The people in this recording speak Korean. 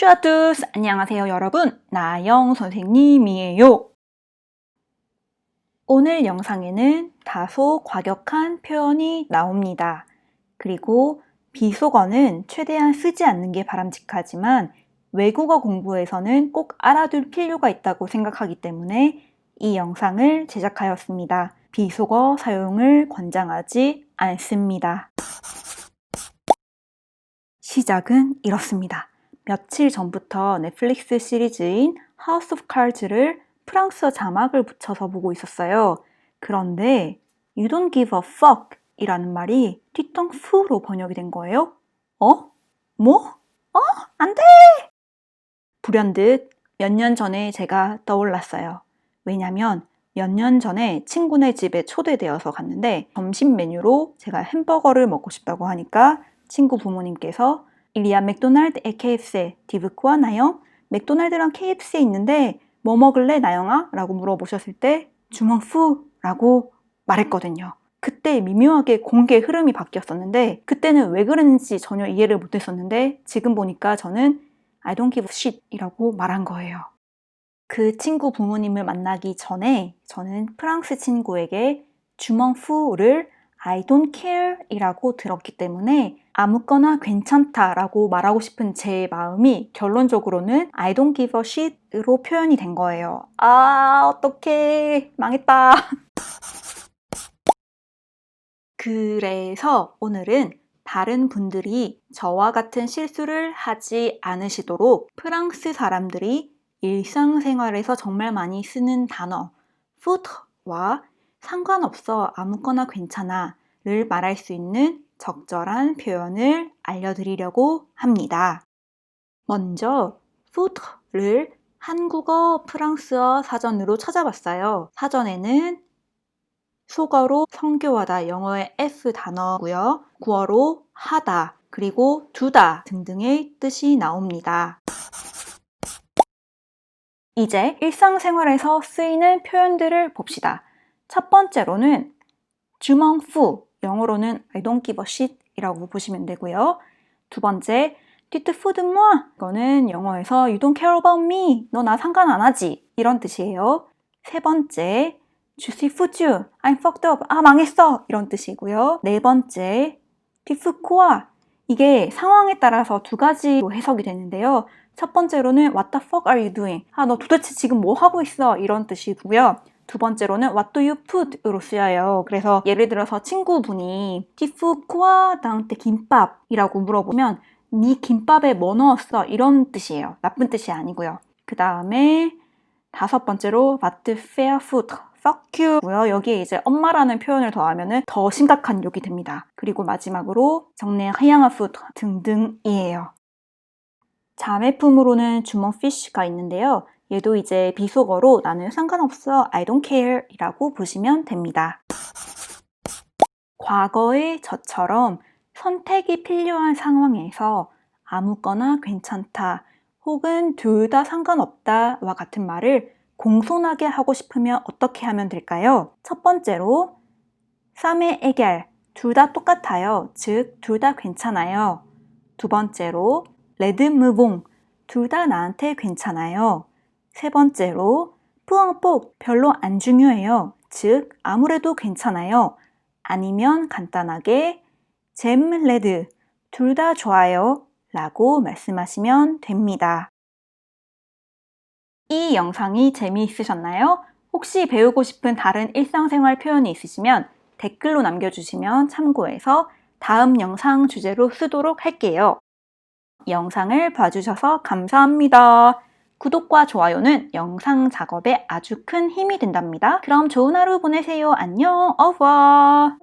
Bonjour à tous! 안녕하세요 여러분. 나영 선생님이에요. 오늘 영상에는 다소 과격한 표현이 나옵니다. 그리고 비속어는 최대한 쓰지 않는 게 바람직하지만 외국어 공부에서는 꼭 알아둘 필요가 있다고 생각하기 때문에 이 영상을 제작하였습니다. 비속어 사용을 권장하지 않습니다. 시작은 이렇습니다. 며칠 전부터 넷플릭스 시리즈인 House of Cards를 프랑스어 자막을 붙여서 보고 있었어요. 그런데 You don't give a fuck 이라는 말이 뒤통수로 번역이 된 거예요. 어? 뭐? 어? 안 돼! 불현듯 몇 년 전에 제가 떠올랐어요. 왜냐면 몇 년 전에 친구네 집에 초대되어서 갔는데 점심 메뉴로 제가 햄버거를 먹고 싶다고 하니까 친구 부모님께서 일리아 맥도날드 에 KFC 디브쿠와 나영 맥도날드랑 KFC에 있는데 뭐 먹을래 나영아? 라고 물어보셨을 때 주먹푸 라고 말했거든요. 그때 미묘하게 공개 흐름이 바뀌었었는데 그때는 왜 그랬는지 전혀 이해를 못했었는데 지금 보니까 저는 I don't give a shit 이라고 말한 거예요. 그 친구 부모님을 만나기 전에 저는 프랑스 친구에게 주먹푸를 I don't care 이라고 들었기 때문에 아무거나 괜찮다 라고 말하고 싶은 제 마음이 결론적으로는 I don't give a shit으로 표현이 된 거예요. 아, 어떡해. 망했다. 그래서 오늘은 다른 분들이 저와 같은 실수를 하지 않으시도록 프랑스 사람들이 일상생활에서 정말 많이 쓰는 단어 food와 상관없어 아무거나 괜찮아 를 말할 수 있는 적절한 표현을 알려드리려고 합니다. 먼저 food를 한국어, 프랑스어 사전으로 찾아봤어요. 사전에는 속어로 성교하다, 영어의 F 단어고요. 구어로 하다, 그리고 두다 등등의 뜻이 나옵니다. 이제 일상생활에서 쓰이는 표현들을 봅시다. 첫 번째로는 주멍 푸, 영어로는 I don't give a shit 이라고 보시면 되고요. 두 번째, 뒤트 푸드 moi 이거는 영어에서 you don't care about me 너 나 상관 안 하지 이런 뜻이에요. 세 번째, 주시 푸주 I'm fucked up 아 망했어 이런 뜻이고요. 네 번째, 디프코아 이게 상황에 따라서 두 가지로 해석이 되는데요. 첫 번째로는 What the fuck are you doing? 아, 너 도대체 지금 뭐 하고 있어? 이런 뜻이고요. 두 번째로는 What do you put?으로 쓰여요. 그래서 예를 들어서 친구분이 티프코아 당테 김밥이라고 물어보면 네 김밥에 뭐 넣었어? 이런 뜻이에요. 나쁜 뜻이 아니고요. 그 다음에 다섯 번째로 What fair food? you고요. 여기에 이제 엄마라는 표현을 더하면 더 심각한 욕이 됩니다. 그리고 마지막으로 정내 하양아 food 등등이에요. 자매품으로는 주먹피쉬가 있는데요. 얘도 이제 비속어로 나는 상관없어, I don't care 이라고 보시면 됩니다. 과거의 저처럼 선택이 필요한 상황에서 아무거나 괜찮다 혹은 둘 다 상관없다와 같은 말을 공손하게 하고 싶으면 어떻게 하면 될까요? 첫 번째로 쌈의 애결 둘 다 똑같아요. 즉, 둘 다 괜찮아요. 두 번째로 레드 무봉 둘 다 나한테 괜찮아요. 세 번째로 뿌엉뽁 별로 안 중요해요. 즉 아무래도 괜찮아요. 아니면 간단하게 잼 레드 둘 다 좋아요 라고 말씀하시면 됩니다. 이 영상이 재미있으셨나요? 혹시 배우고 싶은 다른 일상생활 표현이 있으시면 댓글로 남겨주시면 참고해서 다음 영상 주제로 쓰도록 할게요. 영상을 봐주셔서 감사합니다. 구독과 좋아요는 영상 작업에 아주 큰 힘이 된답니다. 그럼 좋은 하루 보내세요. 안녕. 어버.